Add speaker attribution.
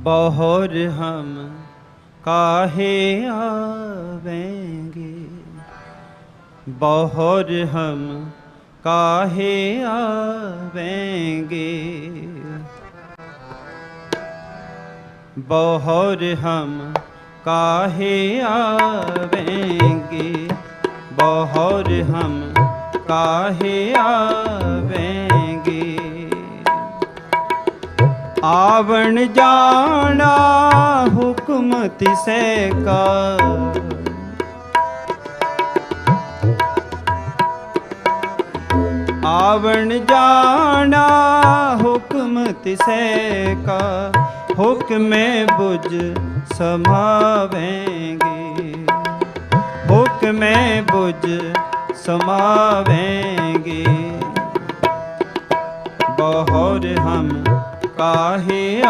Speaker 1: ਬਹੁਰ ਹਮ ਕਾਹੇ ਆਵੇਂਗੇ? ਬਹੁਰ ਹਮ ਕਾਹੇ ਆਵੇਂਗੇ? ਬਹੁਰ ਹਮ ਕਾਹੇ ਆਵੇਂਗੇ? ਬਹੁਰ ਹਮ ਕਾਹੇ ਆਵੇਂਗੇ? ਆਵਣ ਜਾਣਾ ਹੁਕਮ ਤਿਸੈ ਕਾ ਆਵਣ ਜਾਣਾ ਹੁਕਮ ਤਿਸੈ ਕਾ ਹੁਕਮੇ ਬੁਝ ਸਮਾਵੇਂਗੇ। ਹੁਕਮੇ ਬੁਝ ਸਮਾਵੇਂਗੇ। ਬਹੁਰ ਹਮ ਕਾਹੇ